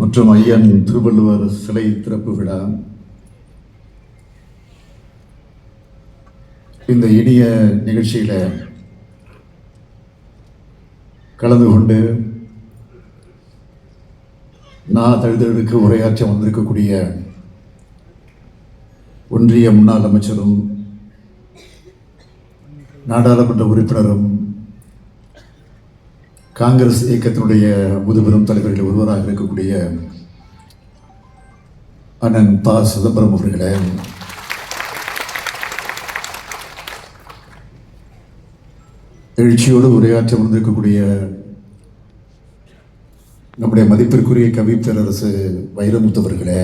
மற்றும் ஐயன் திருவள்ளுவர் சிலை திறப்பு விழா. இந்த இனிய நிகழ்ச்சியில் கலந்து கொண்டு நான் தழுதலுக்கு உரையாற்ற வந்திருக்கக்கூடிய ஒன்றிய முன்னாள் அமைச்சரும் நாடாளுமன்ற உறுப்பினரும் காங்கிரஸ் இயக்கத்தினுடைய முதுபெரும் தலைவர்களில் ஒருவராக இருக்கக்கூடிய அண்ணன் ப. சிதம்பரம் அவர்களே. எழுச்சியோடு உரையாற்ற வந்திருக்கக்கூடிய நம்முடைய மதிப்பிற்குரிய கவி பேரரசு வைரமுத்தவர்களே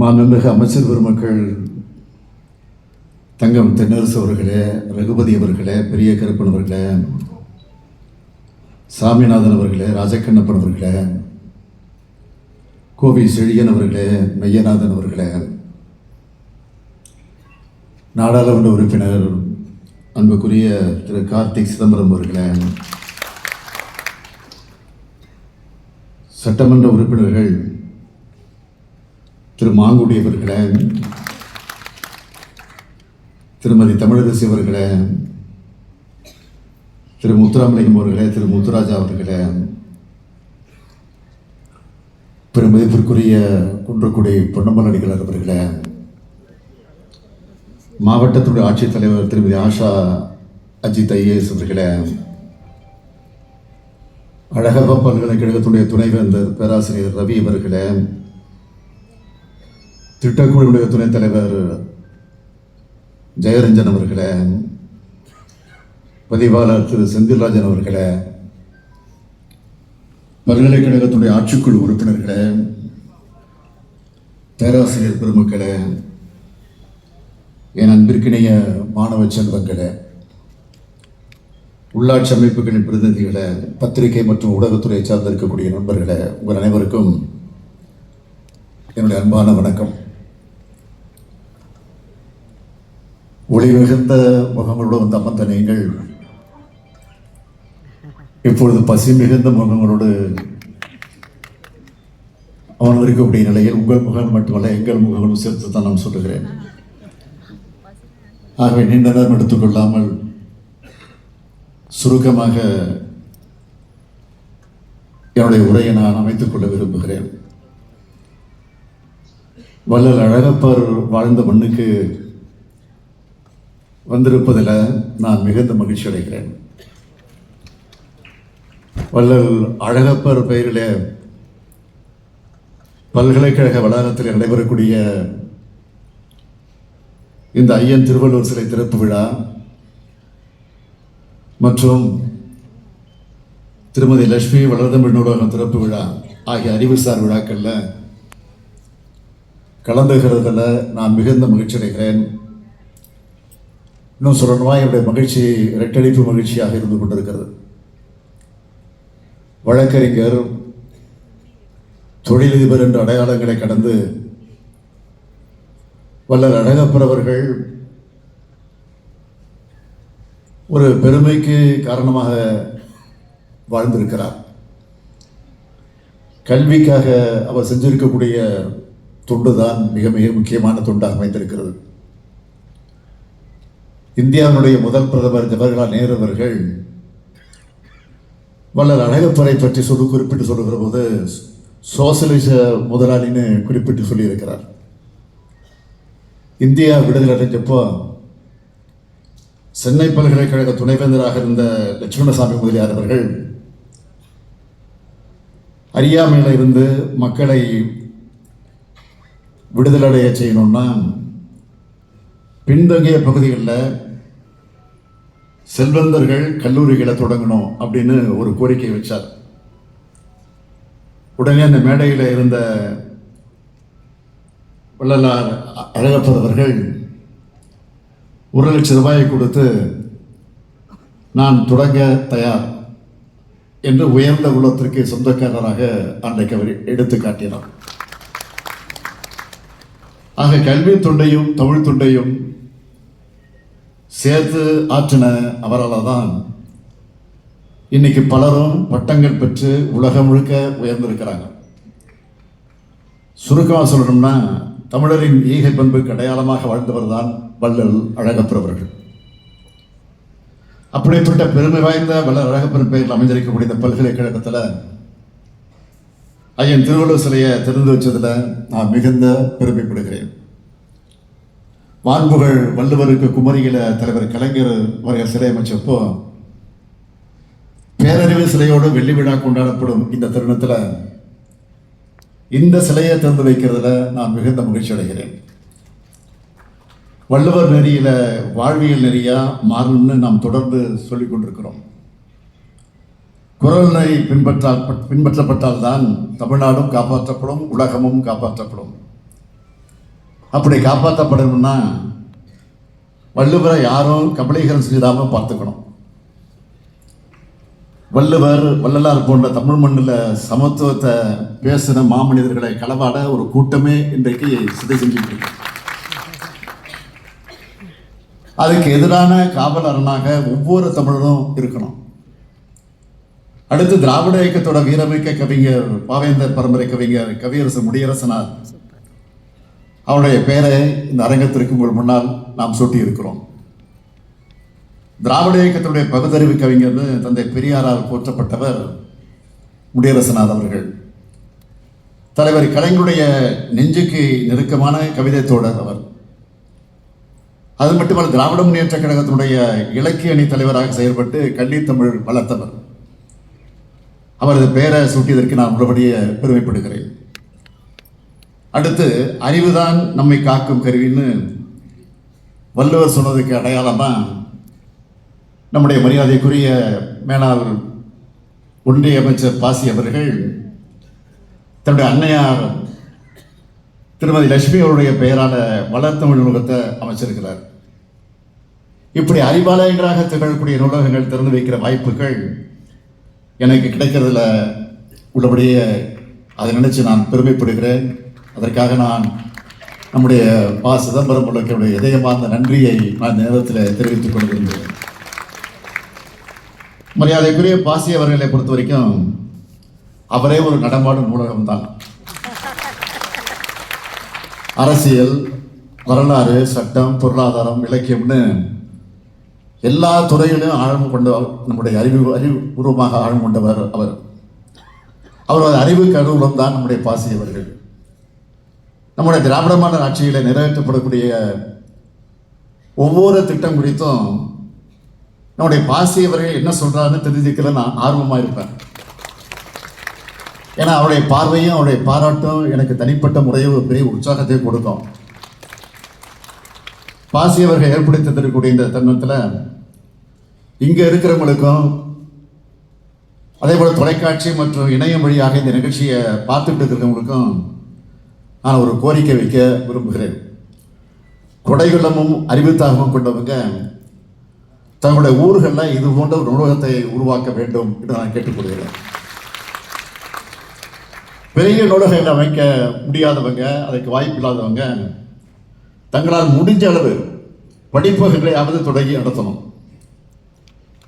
மாண்புமிகு அமைச்சர் பெருமக்கள் தங்கம் தென்னரசு அவர்களே ரகுபதி அவர்களே பெரிய கருப்பன் அவர்களே சாமிநாதன் அவர்களே ராஜக்கண்ணப்பன் அவர்களே கோவி செழியன் அவர்களே மெய்யநாதன் அவர்களே நாடாளுமன்ற உறுப்பினர் அன்புக்குரிய திரு கார்த்திக் சிதம்பரம் அவர்களே சட்டமன்ற உறுப்பினர்கள் திரு மாங்குடி அவர்களே திருமதி தமிழரசி அவர்களே திரு முத்துராமலிங்கம் அவர்களே திரு முத்துராஜா அவர்களே பெருமதிப்பிற்குரிய குன்றக்குடி பொன்னம்பலடிகளார் அவர்களே மாவட்டத்துடைய ஆட்சித்தலைவர் திருமதி ஆஷா அஜித் ஐஏஎஸ் அவர்களே அழகப்பா பல்கலைக்கழகத்துடைய துணைவேந்தர் பேராசிரியர் ரவி அவர்களே திட்டக்குழுவுடைய துணைத் தலைவர் ஜெயரஞ்சன் அவர்களே பதிவாளர் திரு செந்தில்ராஜன் அவர்களே பல்கலைக்கழகத்துடைய ஆட்சிக்குழு உறுப்பினர்களே பேராசிரியர் பெருமக்களே என் அன்பிற்கிணைய மாணவ செல்வங்களே உள்ளாட்சி அமைப்புகளின் பிரதிநிதிகளை பத்திரிகை மற்றும் ஊடகத்துறை சார்ந்திருக்கக்கூடிய நண்பர்களை நண்பர்களே உங்கள் அனைவருக்கும் என்னுடைய அன்பான வணக்கம். ஒளி மிகுந்த முகங்களோடு வந்து அமர்ந்த நீங்கள் இப்பொழுது பசி மிகுந்த முகங்களோடு அவன் இருக்கக்கூடிய நிலையில் உங்கள் முகம் மட்டுமல்ல எங்கள் முகங்களும் சேர்த்து தான் நான் சொல்லுகிறேன். ஆகவே நீண்ட நேரம் எடுத்துக்கொள்ளாமல் சுருக்கமாக என்னுடைய உரையை நான் அமைத்துக் கொள்ள விரும்புகிறேன். வள்ளல் அழகப்பர் வாழ்ந்த மண்ணுக்கு வந்திருப்பதில் நான் மிகுந்த மகிழ்ச்சி அடைகிறேன். வள்ளல் அழகப்பர் பெயரிலே பல்கலைக்கழக வளாகத்தில் நடைபெறக்கூடிய இந்த ஐயன் திருவள்ளுவர் சிலை திறப்பு விழா மற்றும் திருமதி லட்சுமி வளர்தமிழ் நூலகம் திறப்பு விழா ஆகிய அறிவுசார் விழாக்களில் கலந்துகிறதுல நான் மிகுந்த மகிழ்ச்சி அடைகிறேன். இன்னும் சொல்லணுமா என்னுடைய மகிழ்ச்சி இரட்டடிப்பு மகிழ்ச்சியாக இருந்து கொண்டிருக்கிறது. வழக்கறிஞர் தொழிலதிபர் என்ற அடையாளங்களை கடந்து வல்லர் அழகப்பரவர்கள் ஒரு பெருமைக்கு காரணமாக வாழ்ந்திருக்கிறார். கல்விக்காக அவர் செஞ்சிருக்கக்கூடிய தொண்டு தான் மிக மிக முக்கியமான தொண்டாக அமைந்திருக்கிறது. இந்தியாவினுடைய முதல் பிரதமர் ஜவஹர்லால் நேரு அவர்கள் வள்ளல் அழகப்பரை பற்றி சொல்லு குறிப்பிட்டு சொல்லுகிற போது சோசியலிச முதலாளின்னு குறிப்பிட்டு சொல்லியிருக்கிறார். இந்தியா விடுதலை அடைஞ்சப்போ சென்னை பல்கலைக்கழக துணைவேந்தராக இருந்த லட்சுமணசாமி முதலியார் அவர்கள் அறியாமையில் இருந்து மக்களை விடுதலை அடைய செய்யணும்னா பின்தங்கிய பகுதிகளில் செல்வந்தர்கள் கல்லூரிகளை தொடங்கணும் அப்படின்னு ஒரு கோரிக்கை வச்சார். உடனே அந்த மேடையில் இருந்த வள்ளலார் அழகப்பர் அவர்கள் ஒரு லட்சம் ரூபாயை கொடுத்து நான் தொடங்க தயார் என்று உயர்ந்த உள்ளத்திற்கு சொந்தக்காரராக அன்றைக்கு அவர் எடுத்து காட்டினார். ஆக கல்வி தொண்டையும் தமிழ் தொண்டையும் சேர்த்து ஆற்றின அவரால் தான் இன்னைக்கு பலரும் பட்டங்கள் பெற்று உலகம் முழுக்க உயர்ந்திருக்கிறாங்க. சுருக்கமாக சொல்லணும்னா தமிழரின் ஈகை பண்புக்கு அடையாளமாக வாழ்ந்தவர் தான் வள்ளல் அழகப்பரவர்கள் அப்படிப்பட்ட பெருமை வாய்ந்த வள்ளல் அழகப்பன் பெயரில் அமைஞ்சிருக்கக்கூடிய இந்த பல்கலைக்கழகத்தில் ஐயன் திருவள்ளுவர் சிலையை திறந்து வச்சதில் நான் மிகுந்த பெருமைப்படுகிறேன். மாண்புகள் வள்ளுவருக்கு குமரியில தலைவர் கலைஞர் அவர்கள் சிலை அமைச்சப்போ பேரறிவு சிலையோடு வெள்ளி விழா கொண்டாடப்படும் இந்த தருணத்தில் இந்த சிலையை திறந்து வைக்கிறதுல நான் மிகுந்த மகிழ்ச்சி அடைகிறேன். வள்ளுவர் நெறியில வாழ்வியல் நெறியா மாறணும்னு நாம் தொடர்ந்து சொல்லிக் கொண்டிருக்கிறோம். குரல் நெறி பின்பற்றால் பின்பற்றப்பட்டால் தான் தமிழ்நாடும் காப்பாற்றப்படும் உலகமும் காப்பாற்றப்படும். அப்படி காப்பாற்றப்படணும்னா வள்ளுவரை யாரும் கபலீகரம் செய்யாமல் பார்த்துக்கணும். வள்ளுவர் வள்ளலார் போன்ற தமிழ் மண்ணில் சமத்துவத்தை பேசின மாமனிதர்களை களவாட ஒரு கூட்டமே இன்றைக்கு சிதை செஞ்சுட்டு இருக்கு. அதுக்கு எதிரான காவலரனாக ஒவ்வொரு தமிழரும் இருக்கணும். அடுத்து திராவிட இயக்கத்தோட வீரமிக்க கவிஞர் பாவேந்தர் பரம்பரை கவிஞர் கவியரசு முடியரசனார். அவருடைய பெயரை இந்த அரங்கத்திற்கு உங்கள் முன்னால் நாம் சூட்டி இருக்கிறோம் திராவிட இயக்கத்தினுடைய பகுத்தறிவு கவிஞர் தந்தை பெரியாரால் போற்றப்பட்டவர் முடியரசநாத் அவர்கள். தலைவர் கலைஞருடைய நெஞ்சுக்கு நெருக்கமான கவிதை தோழர் அவர். அது மட்டுமல்ல திராவிட முன்னேற்ற கழகத்தினுடைய இலக்கிய அணி தலைவராக செயல்பட்டு கல்வித்தமிழ் வளர்த்தவர். அவரது பெயரை சூட்டியதற்கு நான் உள்ளபடியே பெருமைப்படுகிறேன். அடுத்து அறிவுதான் நம்மை காக்கும் கருவின்னு வள்ளுவர் சொன்னதுக்கு அடையாளமாக நம்முடைய மரியாதைக்குரிய மேலாள் ஒன்றிய அமைச்சர் பாசி அவர்கள் தன்னுடைய அன்னையார் திருமதி லட்சுமி அவருடைய பெயரான வளர்த்தமிழ் நூலகத்தை அமைச்சிருக்கிறார். இப்படி அறிவாலயங்களாக திகழக்கூடிய நூலகங்கள் திறந்து வைக்கிற வாய்ப்புகள் எனக்கு கிடைக்கிறதுல உள்ளபடியே அதை நினைச்சு நான் பெருமைப்படுகிறேன். அதற்காக நான் நம்முடைய பா. சிதம்பரம் பிள்ளைக்கனுடைய இதயமார்ந்த நன்றியை நான் நேரத்தில் தெரிவித்துக் கொள்கின்றேன். மரியாதைக்குரிய பாசி அவர்களை பொறுத்த வரைக்கும் அவரே ஒரு நடமாடும் நூலகம் தான் அரசியல் வரலாறு சட்டம் பொருளாதாரம் இலக்கியம்னு எல்லா துறையிலும் ஆழம் கொண்டவர் நம்முடைய அறிவு அறிவு பூர்வமாக ஆழம் கொண்டவர் அவர். அவரது அறிவு கருவூலம் தான் நம்முடைய பாசி அவர்கள். நம்முடைய திராவிட மாடல் ஆட்சியில் நிறைவேற்றப்படக்கூடிய ஒவ்வொரு திட்டம் குறித்தும் நம்முடைய பாசியவர்கள் என்ன சொல்கிறாருன்னு தெரிஞ்சுக்கல நான் ஆர்வமாக இருப்பேன். ஏன்னா அவருடைய பார்வையும் அவருடைய பாராட்டும் எனக்கு தனிப்பட்ட முறையில் ஒரு பெரிய உற்சாகத்தை கொடுக்கும். பாசியவர்கள் ஏற்படுத்தி தரக்கூடிய இந்த தருணத்தில் இங்கே இருக்கிறவங்களுக்கும் அதே போல் தொலைக்காட்சி மற்றும் இணையம் வழியாக இந்த நிகழ்ச்சியை பார்த்துட்டு இருக்கிறவங்களுக்கும் நான் ஒரு கோரிக்கை வைக்க விரும்புகிறேன். கொடைகுள்ளமும் அறிவுத்தாகமும் கொண்டவங்க தங்களுடைய ஊர்களில் இது போன்ற ஒரு நூலகத்தை உருவாக்க வேண்டும் என்று நான் கேட்டுக்கொள்கிறேன். பெரிய நூலகங்களை அமைக்க முடியாதவங்க அதற்கு வாய்ப்பு இல்லாதவங்க தங்களால் முடிஞ்ச அளவு படிப்பகங்களையாவது தொடங்கி நடத்தணும்.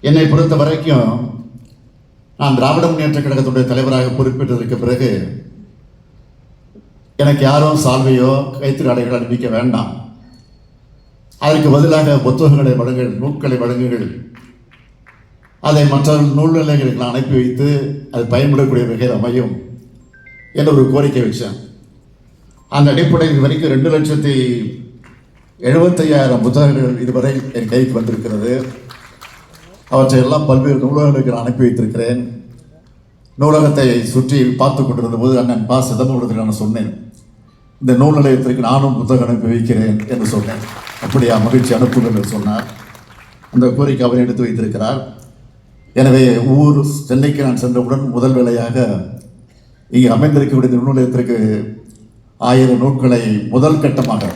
என்னை பொறுத்த வரைக்கும் நான் திராவிட முன்னேற்ற கழகத்துடைய தலைவராக பொறுப்பேற்றதற்கு பிறகு எனக்கு யாரும் சால்வையோ கைத்திரி அடைகள் அனுப்பிக்க வேண்டாம். அதற்கு பதிலாக புத்தகங்களை வழங்குங்கள் நூல்களை வழங்குங்கள். அதை மற்ற நூல் நிலைகளுக்கு நான் அனுப்பி வைத்து அது பயன்படக்கூடிய வகையில் அமையும் என்ற ஒரு கோரிக்கை வச்சேன். அந்த அடிப்படையில் வரைக்கும் ரெண்டு லட்சத்தி எழுபத்தையாயிரம் புத்தகங்கள் இதுவரை என் கைக்கு வந்திருக்கிறது. அவற்றை எல்லாம் பல்வேறு நூலகங்களுக்கு நான் அனுப்பி வைத்திருக்கிறேன். நூலகத்தை சுற்றி பார்த்து கொண்டிருந்த போது அண்ணன் பா. சிதம்பரத்துக்கு நான் சொன்னேன். இந்த நூல் நிலையத்திற்கு நானும் புத்தகம் அனுப்பி வைக்கிறேன் என்று சொன்னேன். அப்படியா மகிழ்ச்சி அனுப்புங்கள் என்று சொன்னார். அந்த கோரிக்கை அவர் எடுத்து வைத்திருக்கிறார். எனவே ஊர் சென்னைக்கு நான் சென்றவுடன் முதல் வேலையாக இங்கே அமைந்திருக்கக்கூடிய நூல் நிலையத்திற்கு ஆயிரம் நூல்களை முதல் கட்டமாக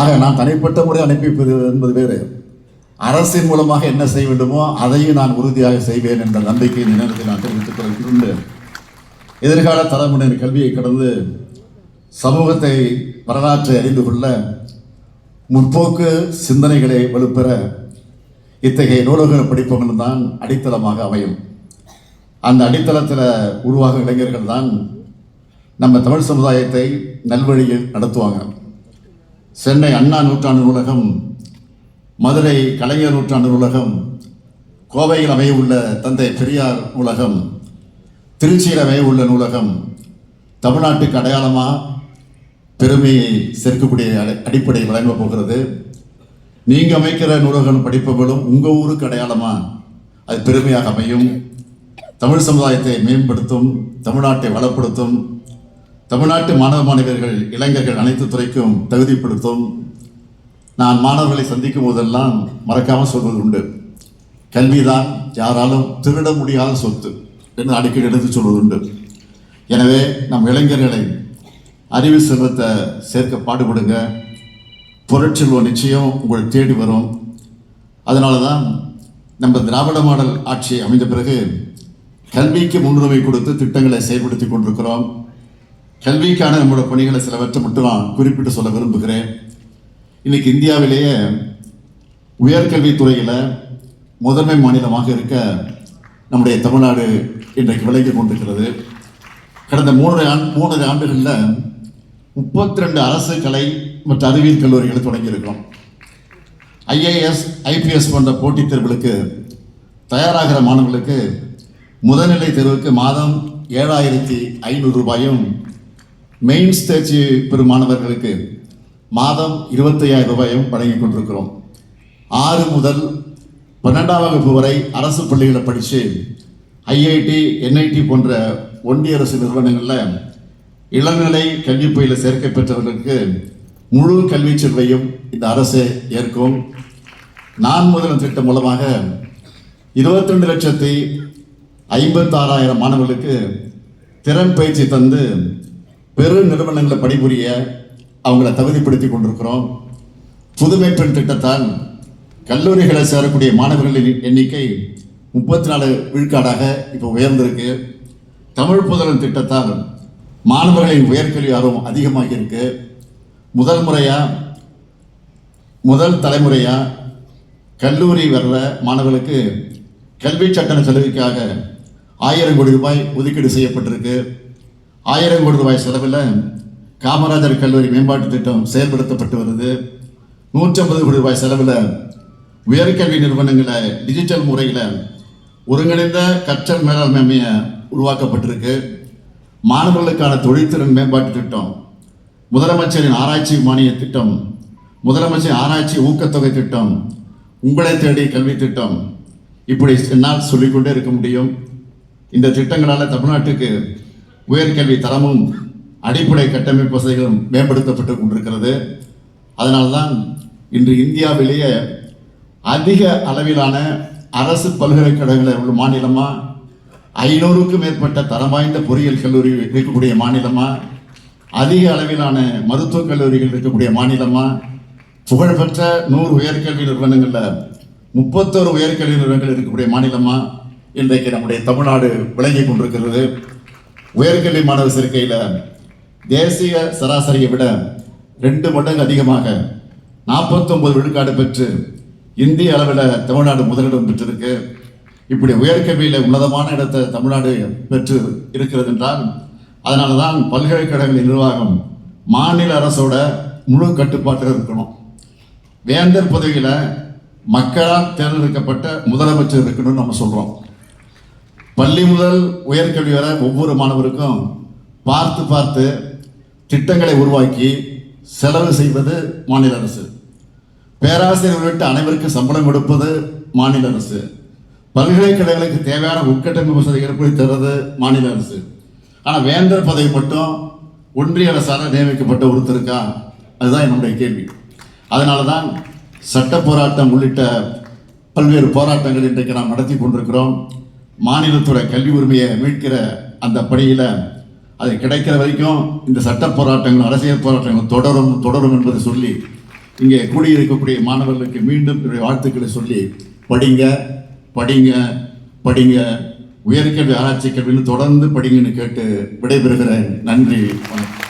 ஆக நான் தனிப்பட்ட முறை அனுப்பி என்பது வேறு. அரசின் மூலமாக என்ன செய்ய வேண்டுமோ அதையும் நான் உறுதியாக செய்வேன் என்ற நம்பிக்கை இந்த நேரத்தில் நான் தெரிவித்துக் கொள்கிறேன். எதிர்கால தலைமுறையின் கல்வியை கடந்து சமூகத்தை வரலாற்றை அறிந்து கொள்ள முற்போக்கு சிந்தனைகளை வலுப்பெற இத்தகைய நூலகங்கள் படிப்பவர்கள் தான் அடித்தளமாக அமையும். அந்த அடித்தளத்தில் உருவாகும் இளைஞர்கள் தான் நம்ம தமிழ் சமுதாயத்தை நல்வழியில் நடத்துவாங்க. சென்னை அண்ணா நூற்றாண்டு நூலகம் மதுரை கலைஞர் நூற்றாண்டு நூலகம் கோவையில் அமையவுள்ள தந்தை பெரியார் நூலகம் திருச்சியிலவே உள்ள நூலகம் தமிழ்நாட்டுக்கு அடையாளமாக பெருமையை சேர்க்கக்கூடிய அடி- அடிப்படை வழங்கப் போகிறது. நீங்கள் அமைக்கிற நூலகம் படிப்பவர்களும் உங்கள் ஊருக்கு அடையாளமாக அது பெருமையாக அமையும். தமிழ் சமுதாயத்தை மேம்படுத்தும் தமிழ்நாட்டை வளப்படுத்தும் தமிழ்நாட்டு மாணவ மாணவியர்கள் இளைஞர்கள் அனைத்து துறைக்கும் தகுதிப்படுத்தும். நான் மாணவர்களை சந்திக்கும் போதெல்லாம் மறக்காமல் சொல்வது உண்டு. கல்விதான் யாராலும் திருட முடியாத சொத்து. என்று அடிக்கடி எடுத்து சொல்வதுண்டு எனவே நம் இளைஞர்களை அறிவு செல்வத்தை சேர்க்க பாடுபடுங்க. பொருட்செல்வம் நிச்சயம் உங்களை தேடி வரும். அதனால தான் நம்ம திராவிட மாடல் ஆட்சி அமைந்த பிறகு கல்விக்கு முன்னுரிமை கொடுத்து திட்டங்களை செயல்படுத்தி கொண்டிருக்கிறோம். கல்விக்கான நம்மளோட பணிகளை சிலவற்றை மட்டும் நான் குறிப்பிட்டு சொல்ல விரும்புகிறேன். இன்னைக்கு இந்தியாவிலேயே உயர்கல்வித்துறையில் முதன்மை மாநிலமாக இருக்க நம்முடைய தமிழ்நாடு இன்றைக்கு விளங்கி கொண்டிருக்கிறது. கடந்த மூணு ஆண்டு மூணு ஆண்டுகளில் முப்பத்தி ரெண்டு அரசு கலை மற்றும் அறிவியல் கல்லூரிகளை தொடங்கியிருக்கிறோம் ஐஏஎஸ் ஐபிஎஸ் போன்ற போட்டித் தேர்வுகளுக்கு தயாராகிற மாணவர்களுக்கு முதல்நிலை தேர்வுக்கு மாதம் ஏழாயிரத்தி ஐநூறு ரூபாயும் மெயின்ஸ் தேர்ச்சி பெறும் மாணவர்களுக்கு மாதம் இருபத்தையாயிரம் ரூபாயும் வழங்கி கொண்டிருக்கிறோம். ஆறு முதல் பன்னெண்டாம் வகுப்பு வரை அரசு பள்ளிகளை படித்து ஐஐடி என்ஐடி போன்ற ஒன்றிய அரசு நிறுவனங்களில் இளநிலை கல்வி பயில சேர்க்கை பெற்றவர்களுக்கு முழு கல்வி செல்வையும் இந்த அரசு ஏற்கும். நான் முதல் திட்டம் மூலமாக இருபத்தி ரெண்டு லட்சத்தி ஐம்பத்தாறாயிரம் மாணவர்களுக்கு திறன் பயிற்சி தந்து பெரு நிறுவனங்களில் பணிபுரிய அவங்கள தகுதிப்படுத்தி கொண்டிருக்கிறோம். புதுமை பெண் திட்டத்தால் கல்லூரிகளை சேரக்கூடிய மாணவர்களின் எண்ணிக்கை முப்பத்தி நாலு விழுக்காடாக இப்போ உயர்ந்திருக்கு. தமிழ் புதலன் திட்டத்தால் மாணவர்களின் உயர்கல்வி ஆர்வம் அதிகமாகி இருக்கு. முதல் முறையாக முதல் தலைமுறையாக கல்லூரி வர்ற மாணவர்களுக்கு கல்வி சட்டண செலவுக்காக ஆயிரம் கோடி ரூபாய் ஒதுக்கீடு செய்யப்பட்டிருக்கு. ஆயிரம் கோடி ரூபாய் செலவில் காமராஜர் கல்லூரி மேம்பாட்டு திட்டம் செயல்படுத்தப்பட்டு வருது. நூற்றம்பது கோடி ரூபாய் செலவில் உயர்கல்வி நிறுவனங்களை டிஜிட்டல் முறையில் ஒருங்கிணைந்த கற்றல் மேலாண்மை உருவாக்கப்பட்டிருக்கு. மாணவர்களுக்கான தொழில்திறன் மேம்பாட்டு திட்டம் முதலமைச்சரின் ஆராய்ச்சி மானிய திட்டம் முதலமைச்சரின் ஆராய்ச்சி ஊக்கத்தொகை திட்டம் உங்களை தேடி கல்வி திட்டம். இப்படி என்னால் சொல்லிக்கொண்டே இருக்க முடியும். இந்த திட்டங்களால் தமிழ்நாட்டுக்கு உயர்கல்வி தரமும் அடிப்படை கட்டமைப்பு வசதிகளும் மேம்படுத்தப்பட்டு கொண்டிருக்கிறது. அதனால்தான் இன்று இந்தியாவிலேயே அதிக அளவிலான அரசு பல்கலைக்கழகங்களை உள்ள மாநிலமாக ஐநூறுக்கும் மேற்பட்ட தரம் வாய்ந்த பொறியியல் கல்லூரி இருக்கக்கூடிய மாநிலமா? அதிக அளவிலான மருத்துவக் கல்லூரிகள் இருக்கக்கூடிய மாநிலமா? புகழ்பெற்ற நூறு உயர்கல்வி நிறுவனங்களில் முப்பத்தோரு உயர்கல்வி நிறுவனங்கள் இருக்கக்கூடிய மாநிலமா? இன்றைக்கு நம்முடைய தமிழ்நாடு விளங்கி கொண்டிருக்கிறது. உயர்கல்வி மாணவர் சேர்க்கையில் தேசிய சராசரியை விட ரெண்டு மடங்கு அதிகமாக நாற்பத்தொம்பது விழுக்காடு பெற்று இந்திய அளவில் தமிழ்நாடு முதலிடம் பெற்றிருக்கு. இப்படி உயர்கல்வியில் உன்னதமான இடத்தை தமிழ்நாடு பெற்று இருக்கிறது என்றால் அதனால தான் பல்கலைக்கழக நிர்வாகம் மாநில அரசோட முழு கட்டுப்பாட்டில் இருக்கணும். வேந்தர் பதவியில் மக்களால் தேர்ந்தெடுக்கப்பட்ட முதலமைச்சர் இருக்கணும்னு நம்ம சொல்கிறோம் பள்ளி முதல் உயர்கல்வி வரை ஒவ்வொரு மாணவருக்கும் பார்த்து பார்த்து திட்டங்களை உருவாக்கி செலவு செய்வது மாநில அரசு. பேராசிரியர் உள்ளிட்ட அனைவருக்கும் சம்பளம் கொடுப்பது மாநில அரசு. பல்கலைக்கழகங்களுக்கு தேவையான உட்கட்டமைப்பு வசதி ஏற்படுத்தி தருவது மாநில அரசு. ஆனால் வேந்தர் பதவி மட்டும் ஒன்றிய அரசால் நியமிக்கப்பட்ட ஒருத்தருக்கா அதுதான் என்னுடைய கேள்வி. அதனால தான் சட்ட போராட்டம் உள்ளிட்ட பல்வேறு போராட்டங்கள் இன்றைக்கு நாம் நடத்தி கொண்டிருக்கிறோம். மாநிலத்தோட கல்வி உரிமையை மீட்கிற அந்த பணியில் அது கிடைக்கிற வரைக்கும் இந்த சட்ட போராட்டங்கள் அரசியல் போராட்டங்கள் தொடரும் தொடரும் என்பதை சொல்லி இங்கே கூடியிருக்கக்கூடிய மாணவர்களுக்கு மீண்டும் என்னுடைய வாழ்த்துக்களை சொல்லி படிங்க படிங்க படிங்க. உயர்கல்வி ஆராய்ச்சி கல்வின்னு தொடர்ந்து படிங்கன்னு கேட்டு விடைபெறுகிறேன். நன்றி வணக்கம்.